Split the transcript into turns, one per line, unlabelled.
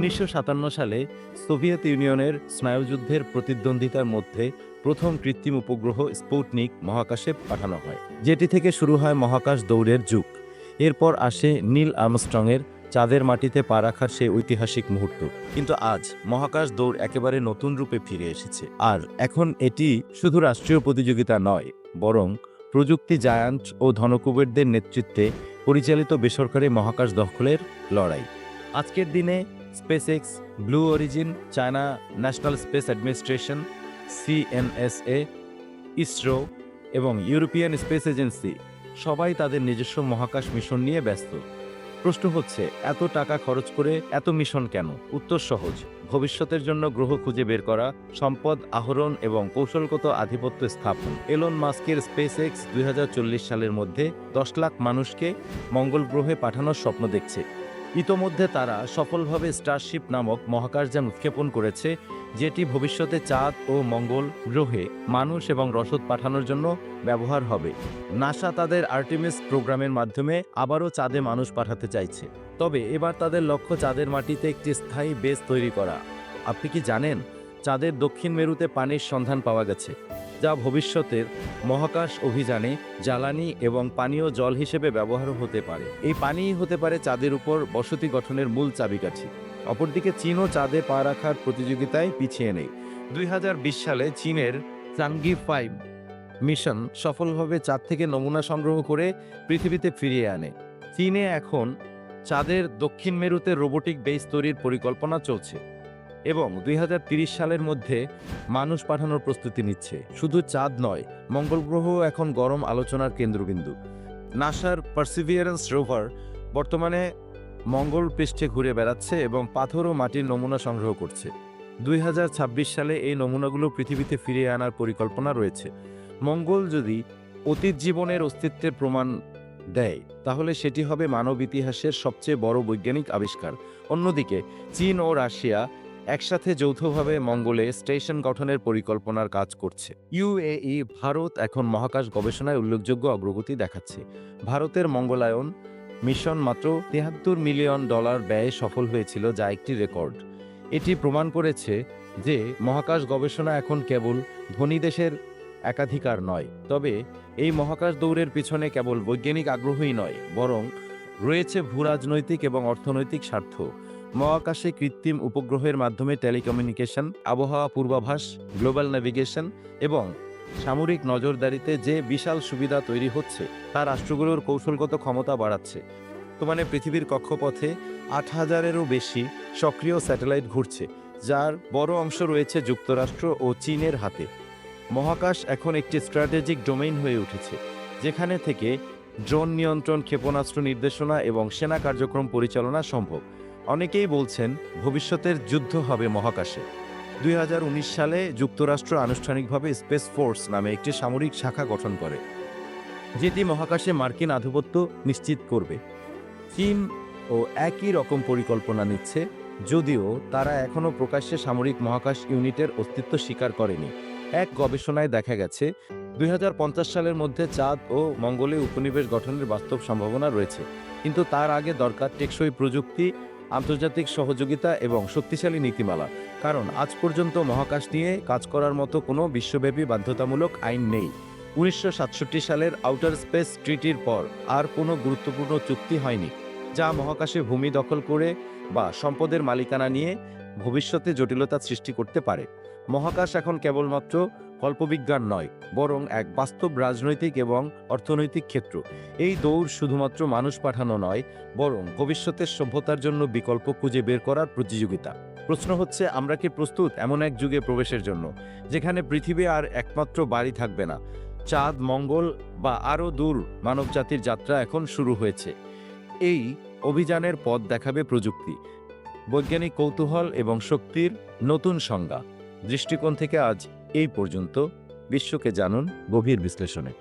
উনিশশো সাতান্ন সালে সোভিয়েত ইউনিয়নের স্নায়ুযুদ্ধের প্রতিদ্বন্দ্বিতার মধ্যে প্রথম কৃত্রিম উপগ্রহ স্পুটনিক মহাকাশে পাঠানো হয়, যেটি থেকে শুরু হয় মহাকাশ দৌড়ের যুগ। এরপর আসে নীল আর্মস্ট্রংয়ের চাঁদের মাটিতে পা রাখার সেই ঐতিহাসিক মুহূর্ত। কিন্তু আজ মহাকাশ দৌড় একেবারে নতুন রূপে ফিরে এসেছে। আর এখন এটি শুধু রাষ্ট্রীয় প্রতিযোগিতা নয়, বরং প্রযুক্তি জায়ান্ট ও ধনকুবেরদের নেতৃত্বে পরিচালিত বেসরকারি মহাকাশ দখলের লড়াই। আজকের দিনে SpaceX Blue Origin China National Space Administration CNSA ISRO এবং ইউরোপিয়ান স্পেস এজেন্সি সবাই তাদের নিজস্ব মহাকাশ মিশন নিয়ে ব্যস্ত। প্রশ্ন হচ্ছে, এত টাকা খরচ করে এত মিশন কেন? উত্তর সহজ, ভবিষ্যতের জন্য গ্রহ খুঁজে বের করা, সম্পদ, আহরণ এবং কৌশলগত আধিপত্য স্থাপন। এলন মাস্কের স্পেস এক্স দুই হাজার চল্লিশ সালের মধ্যে দশ লাখ মানুষকে মঙ্গল গ্রহে পাঠানোর স্বপ্ন দেখছে। ইতোমধ্যে তারা সফলভাবে স্টারশিপ নামক মহাকাশযান উৎক্ষেপণ করেছে, যেটি ভবিষ্যতে চাঁদ ও মঙ্গল গ্রহে মানুষ এবং রসদ পাঠানোর জন্য ব্যবহার হবে। নাসা তাদের আর্টিমিস প্রোগ্রামের মাধ্যমে আবারও চাঁদে মানুষ পাঠাতে চাইছে। তবে এবার তাদের লক্ষ্য চাঁদের মাটিতে একটি স্থায়ী বেস তৈরি করা। আপনি কি জানেন, চাঁদের দক্ষিণ মেরুতে পানির সন্ধান পাওয়া গেছে? যা ভবিষ্যতের মহাকাশ অভিযানে জ্বালানি এবং পানীয় জল হিসেবে ব্যবহার হতে পারে। এই পানিই হতে পারে চাঁদের উপর বসতি গঠনের মূল চাবিকাঠি। অপরদিকে চীনও চাঁদে পা রাখার প্রতিযোগিতায় পিছিয়ে নেই। দুই হাজার বিশ সালে চীনের চাঙ্গি ফাইভ মিশন সফলভাবে চাঁদ থেকে নমুনা সংগ্রহ করে পৃথিবীতে ফিরিয়ে আনে। চীনে এখন চাঁদের দক্ষিণ মেরুতে রোবোটিক বেস তৈরির পরিকল্পনা চলছে। এবং দুই সালের মধ্যে মানুষ পাঠানোর প্রস্তুতি নিচ্ছে। শুধু চাঁদ নয়, মঙ্গল গ্রহ এখন গরম আলোচনার কেন্দ্রবিন্দু। নাসার পার্সিভিয়ারেন্স রোভার বর্তমানে মঙ্গল পৃষ্ঠে ঘুরে বেড়াচ্ছে এবং পাথর ও মাটির নমুনা সংগ্রহ করছে। দুই হাজার ছাব্বিশ সালে এই নমুনাগুলো পৃথিবীতে ফিরিয়ে আনার পরিকল্পনা রয়েছে। মঙ্গল যদি অতীত জীবনের অস্তিত্বের প্রমাণ দেয়, তাহলে সেটি হবে মানব ইতিহাসের সবচেয়ে বড় বৈজ্ঞানিক আবিষ্কার। অন্যদিকে, চীন ও রাশিয়া একসাথে যৌথভাবে মঙ্গলে স্টেশন গঠনের পরিকল্পনার কাজ করছে। ইউএই ভারত এখন মহাকাশ গবেষণায় উল্লেখযোগ্য অগ্রগতি দেখাচ্ছে। ভারতের মঙ্গলায়ন মিশন মাত্র তিয়াত্তর মিলিয়ন ডলার ব্যয়ে সফল হয়েছিল, যা একটি রেকর্ড। এটি প্রমাণ করেছে যে মহাকাশ গবেষণা এখন কেবল ধনী দেশের একাধিকার নয়, তবে এই মহাকাশ দৌড়ের পিছনে কেবল বৈজ্ঞানিক আগ্রহই নয়, বরং রয়েছে ভূরাজনৈতিক এবং অর্থনৈতিক স্বার্থ। মহাকাশে কৃত্রিম উপগ্রহের মাধ্যমে টেলিকমিউনিকেশন, আবহাওয়া পূর্বাভাস, গ্লোবাল নেভিগেশন এবং সামরিক নজরদারিতে যে বিশাল সুবিধা তৈরি হচ্ছে, তা রাষ্ট্রগুলোর কৌশলগত ক্ষমতা বাড়াচ্ছে। বর্তমানে পৃথিবীর কক্ষপথে আট হাজারেরও বেশি সক্রিয় স্যাটেলাইট ঘুরছে, যার বড় অংশ রয়েছে যুক্তরাষ্ট্র ও চীনের হাতে। মহাকাশ এখন একটি স্ট্র্যাটেজিক ডোমেইন হয়ে উঠেছে, যেখানে থেকে ড্রোন নিয়ন্ত্রণ ক্ষেপণাস্ত্র নির্দেশনা এবং সেনা কার্যক্রম পরিচালনা সম্ভব। অনেকেই বলছেন ভবিষ্যতের যুদ্ধ হবে মহাকাশে। দুই হাজার উনিশ সালে যুক্তরাষ্ট্র আনুষ্ঠানিকভাবে স্পেস ফোর্স নামে একটি সামরিক শাখা গঠন করে, যেটি মহাকাশে মার্কিন আধিপত্য নিশ্চিত করবে। চীন ও একই রকম পরিকল্পনা নিচ্ছে, যদিও তারা এখনও প্রকাশ্যে সামরিক মহাকাশ ইউনিটের অস্তিত্ব স্বীকার করেনি। এক গবেষণায় দেখা গেছে, দুই হাজার পঞ্চাশ সালের মধ্যে চাঁদ ও মঙ্গলে উপনিবেশ গঠনের বাস্তব সম্ভাবনা রয়েছে, কিন্তু তার আগে দরকার টেকসই প্রযুক্তি আন্তর্জাতিক সহযোগিতা এবং শক্তিশালী নীতিমালা। কারণ আজ পর্যন্ত মহাকাশ নিয়ে কাজ করার মতো কোনো বিশ্বব্যাপী বাধ্যতামূলক আইন নেই। উনিশশো সাতষট্টি সালের আউটার স্পেস ট্রিটির পর আর কোনো গুরুত্বপূর্ণ চুক্তি হয়নি, যা মহাকাশে ভূমি দখল করে বা সম্পদের মালিকানা নিয়ে ভবিষ্যতে জটিলতা সৃষ্টি করতে পারে। মহাকাশ এখন কেবলমাত্র কল্পবিজ্ঞান নয়, বরং এক বাস্তব রাজনৈতিক এবং অর্থনৈতিক ক্ষেত্র। এই দৌড় শুধুমাত্র মানুষ পাঠানো নয়, বরং ভবিষ্যতের সভ্যতার জন্য বিকল্প খুঁজে বের করার প্রতিযোগিতা। প্রশ্ন হচ্ছে, আমরা কি প্রস্তুত এমন এক যুগে প্রবেশের জন্য, যেখানে পৃথিবী আর একমাত্র বাড়ি থাকবে না? চাঁদ, মঙ্গল বা আরও দূর মানবজাতির যাত্রা এখন শুরু হয়েছে। এই অভিযানের পথ দেখাবে প্রযুক্তি। বৈজ্ঞানিক কৌতূহল এবং শক্তির নতুন সংজ্ঞা। দৃষ্টিকোণ থেকে আজ এই পর্যন্ত। বিশ্বকে জানুন গভীর বিশ্লেষণে।